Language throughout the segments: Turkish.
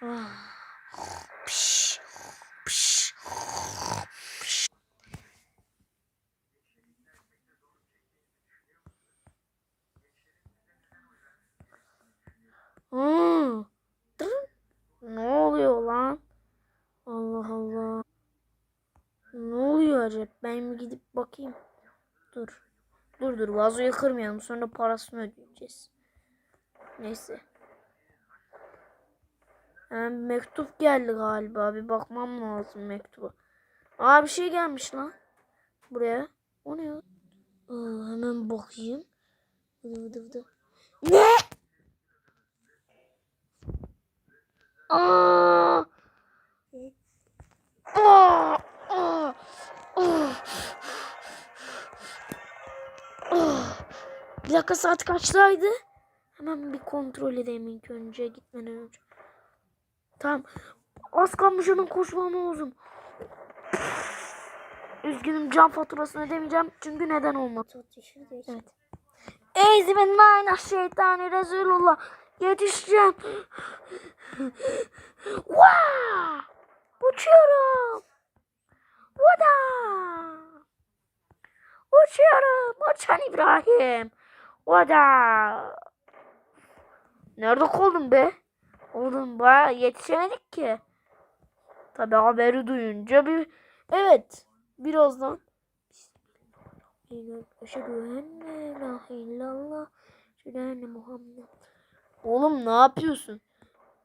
Hmm. Ne oluyor lan? Allah Allah. Ne oluyor acaba? Ben bir gidip bakayım. Dur. Dur dur vazoyu kırmayalım. Sonra parasını ödeyeceğiz. Neyse. Yani mektup geldi galiba. Bir bakmam lazım mektuba. Aa bir şey gelmiş lan. Buraya. O ne ya? Aa, hemen bakayım. Vıdı vıdı vıdı. Ne? Aa! Bir dakika saat kaçtaydı? Hemen bir kontrol edeyim ilk önce gitmeden önce. Tamam. Az kalmış hemen koşmam lazım. Üzgünüm can faturasını ödemeyeceğim çünkü neden olmadı. Evet. Eyzi ben aynen şeytani Resulullah. Yetişeceğim. Vaa! Uçuyorum. Vada! Uçuyorum. Uçan İbrahim. Vada! Nerede kaldın be? Oğlum baya yetişemedik ki. Tabi haberi duyunca bir... Evet. Birazdan. Oğlum ne yapıyorsun?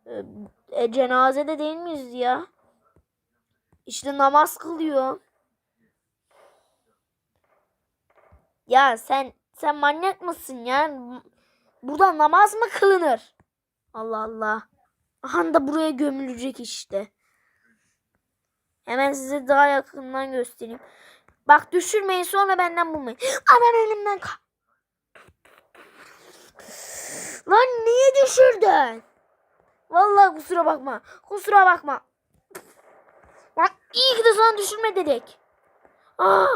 Ee, E, cenazede değil miyiz ya? İşte namaz kılıyor. Ya sen sen manyak mısın ya? Burada namaz mı kılınır? Allah Allah. Han da buraya gömülecek işte. Hemen size daha yakından göstereyim. Bak düşürmeyin sonra benden bulmayın. Aman elimden ka. Lan niye düşürdün? Vallahi kusura bakma. Kusura bakma. Lan iyi ki de sana düşürme dedik. Aa!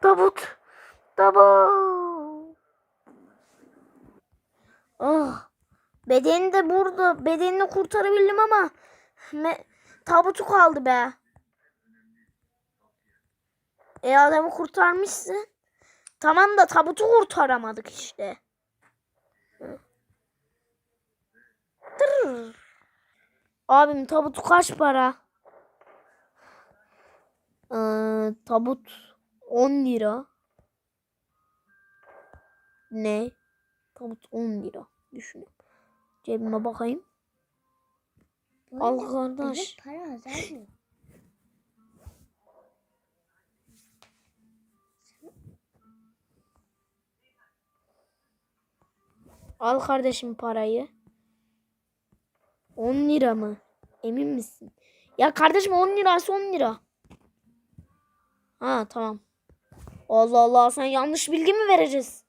Tabut. Tabut. Ah. Bedeni de burada. Bedenini kurtarabildim ama me- tabutu kaldı be. E adamı kurtarmışsın. Tamam da tabutu kurtaramadık işte. Abim tabutu kaç para? Ee, tabut 10 lira. Ne? Tabut 10 lira. Düşünüyorum. Cebime bakayım. Al kardeş. Para azalmıyor. Al kardeşim parayı. 10 lira mı? Emin misin? Ya kardeşim 10 lirası 10 lira. Ha tamam. Allah Allah sen yanlış bilgi mi vereceğiz?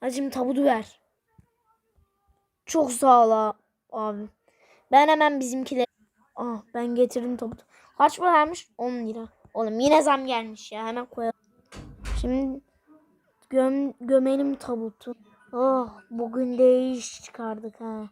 Hadi şimdi tabutu ver. Çok sağ ol abi. Ben hemen bizimkiler. Ah ben getirdim tabutu. Kaç paraymış? 10 lira. Oğlum yine zam gelmiş ya. Hemen koyalım. Şimdi göm, gömelim tabutu. Oh bugün de iyi iş çıkardık ha.